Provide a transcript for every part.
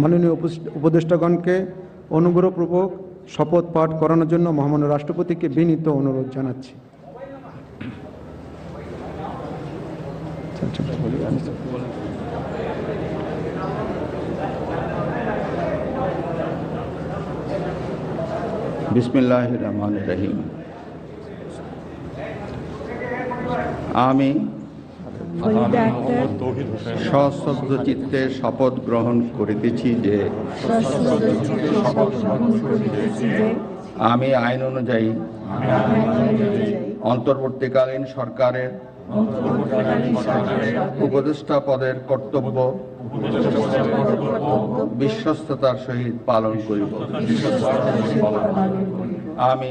মাননীয় উপদেষ্টাগণকে অনুগ্রহপূর্বক শপথ পাঠ করানোর জন্য মহামান্য রাষ্ট্রপতিকে বিনীত অনুরোধ জানাচ্ছি। বিসমিল্লাহ রহমান রহিম। আমি সশ্রদ্ধ চিত্তে শপথ গ্রহণ করিতেছি যে সশস্ত্র চিত্তে শপথ গ্রহণ করিতেছি যে আমি আইন অনুযায়ী অন্তর্বর্তীকালীন সরকারের উপদেষ্টা পদের কর্তব্য বিশ্বস্ততার সহিত পালন করিব। আমি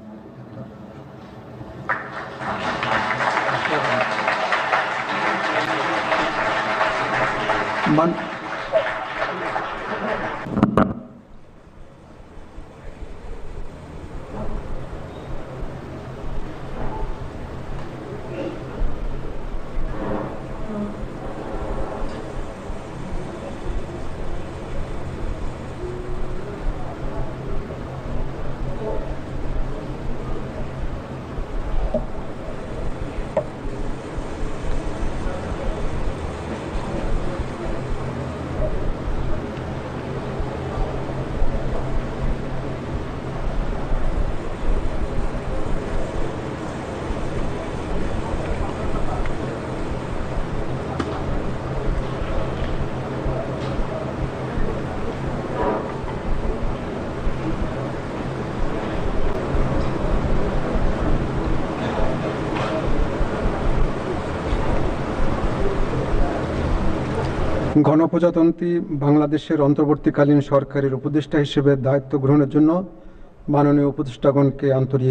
मन গণপ্রজাতন্ত্রী বাংলাদেশের অন্তর্বর্তীকালীন সরকারের উপদেষ্টা হিসেবে দায়িত্ব গ্রহণের জন্য মাননীয় উপদেষ্টাগণকে আন্তরিক